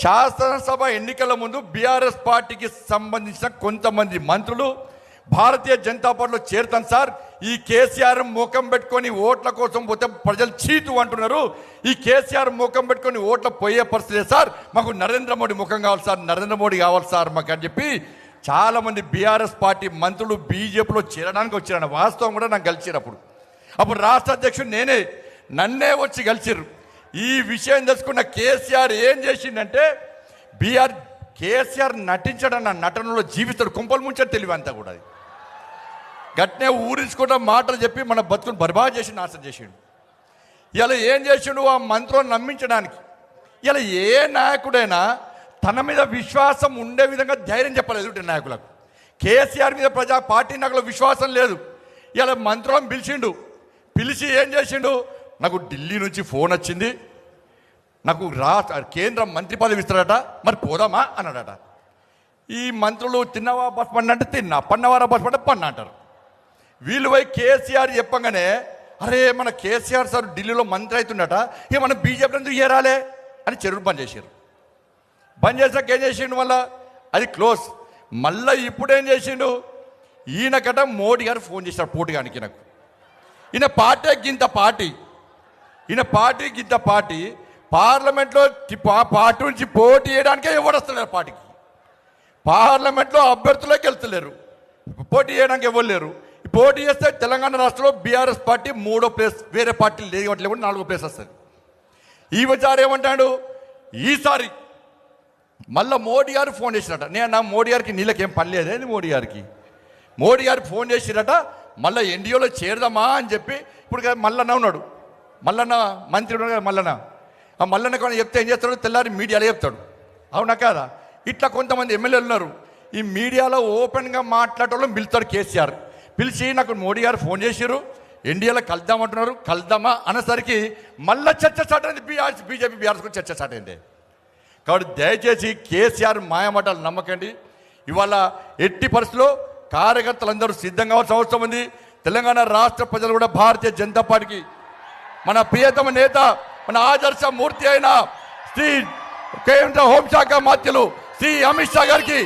శాసనసభ ఎన్నికల ముందు బీఆర్ఎస్ పార్టీకి సంబంధించిన కొంతమంది మంత్రులు భారతీయ జనతా పార్టీలో చేరుతాను సార్. ఈ కేసీఆర్ ముఖం పెట్టుకొని ఓట్ల కోసం పోతే ప్రజలు చీతు అంటున్నారు. ఈ కేసీఆర్ ముఖం పెట్టుకొని ఓట్ల పోయే పరిస్థితి సార్. మాకు నరేంద్ర మోడీ ముఖం కావాలి సార్. నరేంద్ర మోడీ కావాలి సార్ మాకు అని చెప్పి చాలామంది బీఆర్ఎస్ పార్టీ మంత్రులు బీజేపీలో చేరడానికి వచ్చారన్న వాస్తవం కూడా నాకు కలిసిరు అప్పుడు. అప్పుడు రాష్ట్ర అధ్యక్షుడు నేనే నన్నే వచ్చి కలిసిర్రు. ఈ విషయం తెలుసుకున్న కేసీఆర్ ఏం చేసిండంటే బీఆర్ కేసీఆర్ నటించడన్న నటనలో జీవితాడు కుంపలు ముంచడం తెలివి అంతా కూడా అది. గట్నే ఊరించుకుంటా మాటలు చెప్పి మన బతుకుని బర్బాద్ చేసి నాశనం చేసిండు. ఇలా ఏం చేసిండు ఆ మంత్రం నమ్మించడానికి? ఇలా ఏ నాయకుడైనా తన మీద విశ్వాసం ఉండే విధంగా ధైర్యం చెప్పలేదు నాయకులకు. కేసీఆర్ మీద ప్రజా పార్టీ నాయకులకు విశ్వాసం లేదు. ఇలా మంత్రులను పిలిచిండు. పిలిచి ఏం చేసిండు? నాకు ఢిల్లీ నుంచి ఫోన్ వచ్చింది. నాకు రా కేంద్ర మంత్రి పదవి ఇస్తాడట మరి పోదామా అన్నాడట. ఈ మంత్రులు తిన్నవా బస్ పండి అంటే తిన్నా పన్నవారా బస్ పంట పన్న అంటారు. వీళ్ళు పోయి కేసీఆర్ చెప్పగానే అరే మన కేసీఆర్ సార్ ఢిల్లీలో మంత్రి అవుతుండట ఇక మనం బీజేపీ ఎందుకు ఏరాలే అని చెరువు బంద్ చేశారు. బంద్ చేసాక ఏం చేసిండు మళ్ళా? అది క్లోజ్. మళ్ళీ ఇప్పుడు ఏం చేసిండు ఈయనకట మోడీ గారు ఫోన్ చేశారు పోటీగానికి నాకు. ఈయన పార్టీ గింత పార్టీ. ఈయన పార్టీ గింత పార్టీ. పార్లమెంట్లో పార్టీ నుంచి పోటీ చేయడానికే ఎవరు వస్తలేరు పార్టీకి. పార్లమెంట్లో అభ్యర్థులకు వెళ్తలేరు పోటీ చేయడానికి ఎవరు లేరు. పోటీ చేస్తే తెలంగాణ రాష్ట్రంలో బీఆర్ఎస్ పార్టీ మూడో ప్లేస్ వేరే పార్టీలు లేదు కూడా నాలుగో ప్లేస్ వస్తుంది. ఈ విచారం ఏమంటాడు? ఈసారి మళ్ళీ మోడీ గారు ఫోన్ చేసినట నేను నా మోడీ గారికి నీళ్ళకేం పని లేదే మోడీ గారికి? మోడీ గారు ఫోన్ చేసిరట మళ్ళీ ఎన్డీఓలో చేరదామా అని చెప్పి ఇప్పుడు మల్లన్న ఉన్నాడు. మల్లన్న మంత్రి ఉన్నాడు కదా మల్లన్న. ఆ మల్లన్న కొన్ని చెప్తే ఏం చేస్తాడు? తెల్లారి మీడియాలో చెప్తాడు. అవునా కాదా? ఇట్లా కొంతమంది ఎమ్మెల్యేలు ఉన్నారు. ఈ మీడియాలో ఓపెన్గా మాట్లాడటంలో పిలుస్తాడు కేసీఆర్. పిలిచి నాకు మోడీ గారు ఫోన్ చేసిరు ఇండియాలో కలుద్దామంటున్నారు కలుద్దామా అనేసరికి మళ్ళీ చర్చ స్టార్ట్ అయింది. బీఆర్ఎస్ బీజేపీ బీఆర్ఎస్ కూడా చర్చ స్టార్ట్ అయింది. కాబట్టి దయచేసి కేసీఆర్ మాయమాటలు నమ్మకండి. ఇవాళ ఎట్టి పరిస్థితుల్లో కార్యకర్తలందరూ సిద్ధంగా కావాల్సిన అవసరం ఉంది. తెలంగాణ రాష్ట్ర ప్రజలు కూడా భారతీయ జనతా పార్టీకి మన ప్రియతమ నేత మన ఆదర్శ మూర్తి అయిన శ్రీ కేంద్ర హోంశాఖ మాత్యులు శ్రీ అమిత్ షా గారికి